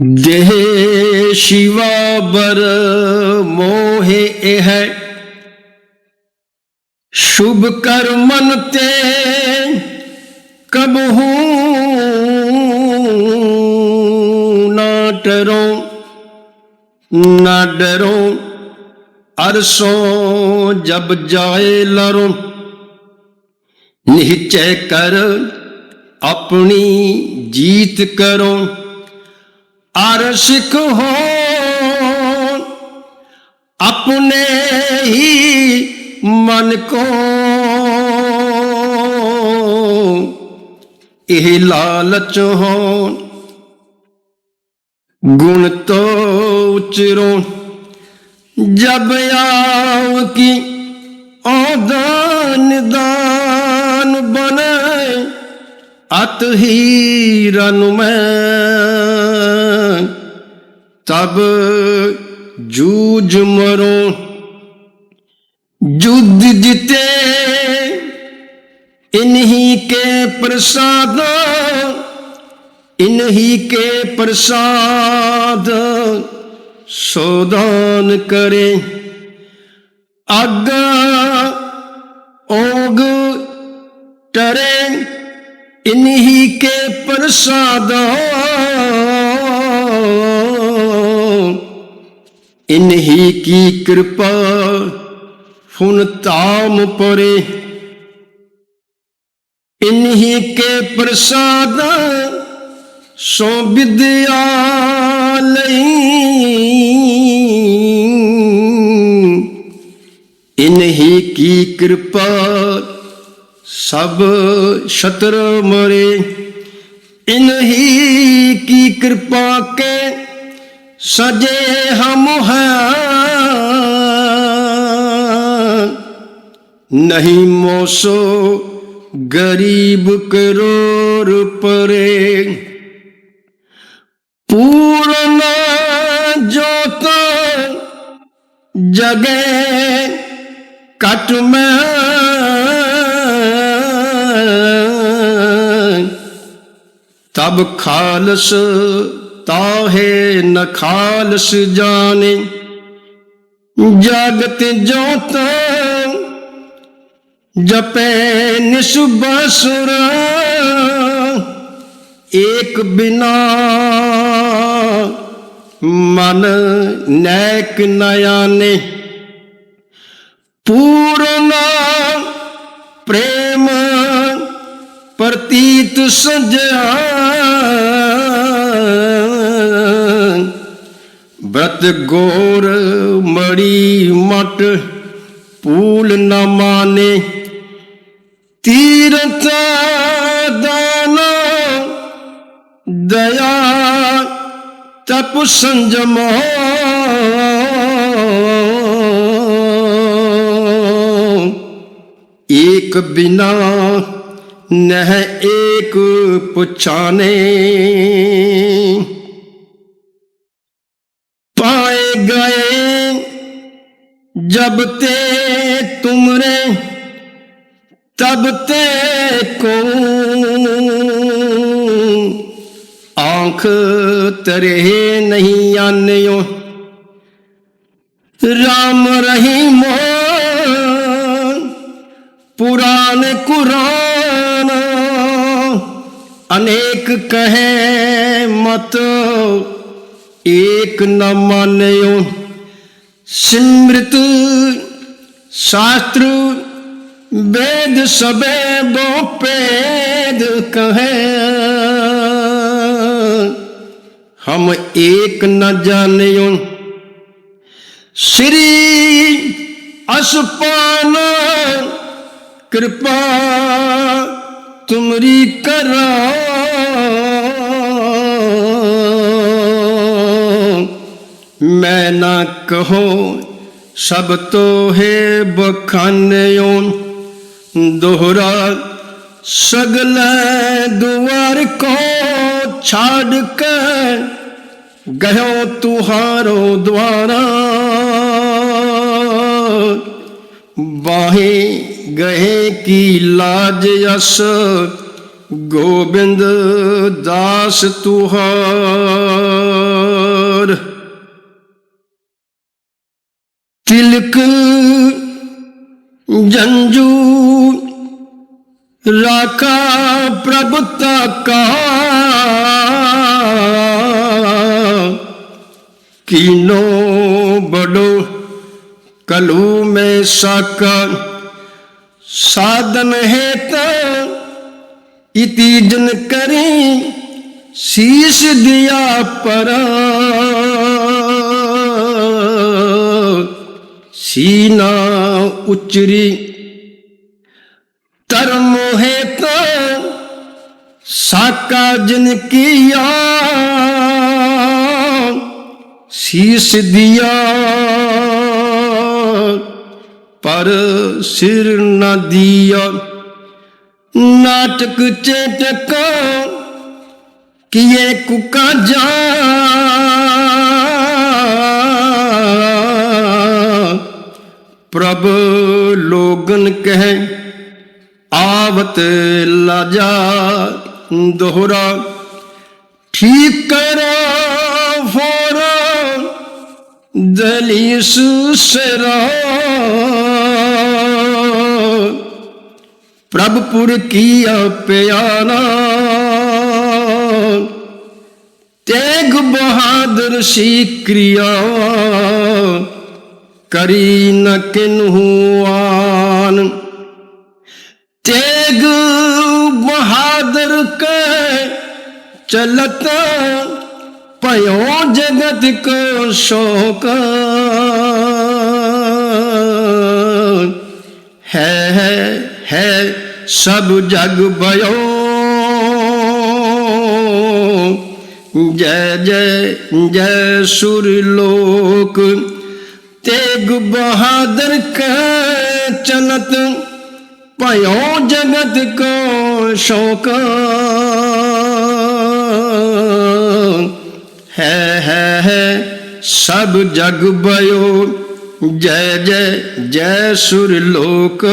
ਦੇਹ ਸ਼ਿਵਾ ਬਰ ਮੋਹਿ ਇਹ ਸ਼ੁਭ ਕਰਮਨ ਤੇ ਕਬਹੂ ਨਾ ਡਰੋ ਨਾ ਡਰੋ, ਅਰਸੋਂ ਜਬ ਜਾਏ ਲਰੋ। ਨਿਹਚੈ ਕਰ ਆਪਣੀ ਜੀਤ ਕਰੋ। ਅਰਸ਼ਿਕ ਹੋ ਆਪਣੇ ਹੀ ਮਨ ਕੋ। ਇਹ ਲਾਲਚ ਹੋ ਗੁਣ ਤੋ ਉਚਰੋ ਜਬ ਆਉ ਕੀ ਔਦਾਨ ਦਾਨ ਬਨੇ ਅਤ ਹੀ ਰਨ ਮੈਂ ਤਬ ਜੂਜ ਮਰੋ। ਜੁਦ ਜਿਤੇ, ਇਨਹੀ ਕੇ ਪ੍ਰਸਾਦ, ਇਨਹੀ ਕੇ ਪ੍ਰਸਾਦ ਸੋਦਾਨ ਕਰੇ। ਅਗ ਓਗ ਟਰੇ, ਇਨਹੀ ਕੇ ਪ੍ਰਸਾਦ इन्हीं की कृपा फुन ताम परे इन्हीं के प्रसाद सो विद्यालय इन्हीं की कृपा सब शत्र मरे इन्हीं की कृपा के सजे हम हैं नहीं मोसो गरीब करोड़ परे पूर्ण जोत जगे कट में तब खालस ਤਾਹੇ ਨਖਾਲਸ ਜਾਣੇ। ਜਗਤ ਜੋਤ ਜਪੇ ਨਿਸਬਸੁਰ ਏਕ ਬਿਨਾ ਮਨ ਨੈਕ ਨਯਾਨੇ ਪੂਰਨ ਪ੍ਰੇਮ ਪ੍ਰਤੀਤ ਸਜਿਆ। ਬ੍ਰਤ ਗੋਰ ਮੜੀ ਮਟ ਪੂਲ ਨਾ ਮਾਨੇ। ਤੀਰਤ ਦਾਨ ਦਇਆ ਤਪ ਸੰਜਮ। ਏਕ ਬਿਨਾ ਨਹਿ ਏਕ ਪੁਛਾਨੇ। जब ते तुमरे तब ते को आंख तरे नहीं आन्यो राम रहीम पुराण कुरान अनेक कहे मत एक न मान्यो ਸਿਮਰਤ, ਸ਼ਾਸਤਰ, ਵੇਦ ਸਭੇ ਬੋਪੇਦ ਕਹੇ। ਹਮ ਏਕ ਨ ਜਾਣਿਓ। ਸ੍ਰੀ ਅਸਪਾਨ, ਕਿਰਪਾ ਤੁਮਰੀ ਕਰਾ ਮੈਂ ਨਾ ਕਹੋ, ਸਭ ਤੋਹੇ ਬਖਾਨਿਓ। ਦੋਹਰਾ ਸਗਲੇ ਦੁਆਰ ਕੋ ਛਾੜ ਕੇ ਗਇਓ ਤੁਹਾਰੋ ਦੁਆਰਾ। ਬਾਹੇ ਗਏ ਕੀ ਲਾਜ ਅਸ, ਗੋਬਿੰਦ ਦਾਸ ਤੁਹਾਰ। तिलक, जंजू, राखा, प्रभुता का कीनो बड़ो कलू में साका साधन है तो इति जन करें, शीश दिया पर। ਸੀਨਾ ਉਚਰੀ। ਧਰਮ ਹੈ ਤਾਂ ਸਾਕਾ ਜਿਨ ਕੀਆ। ਸੀਸ ਦਿਆ। ਪਰ ਸਿਰ ਨਾ ਦਿਆ। ਨਾਟਕ ਚੇਟਕਾ ਕੀਏ ਕੁਕਾ ਜਾ। ਪ੍ਰਭ ਲੋਗਨ ਕਹਿ, ਆਵਤ ਲਾਜਾ ਦੋਹਰਾ। ਠੀਕ ਕਰੋ ਫੋਰ, ਦਲੀਸ ਸਰਾ। ਪ੍ਰਭਪੁਰ ਕੀ ਪਿਆਨਾ। ਤੇਗ ਬਹਾਦਰ ਸੀ ਕ੍ਰਿਆ। ਕਰੀ ਨ ਕਿਨਹੂ ਆਨ। ਤੇਗ ਬਹਾਦਰ ਕੈ ਚਲਤ ਭਇਓ ਜਗਤ ਕੋ ਸ਼ੋਕ। ਹੈ ਹੈ ਹੈ ਸਭ ਜਗ ਭਇਓ। ਜੈ ਜੈ ਜੈ ਸੁਰ ਲੋਕ। तेग बहादुर के चलत पयो जगत को शोक है है है सब जग भयो जय जय जय सुर लोक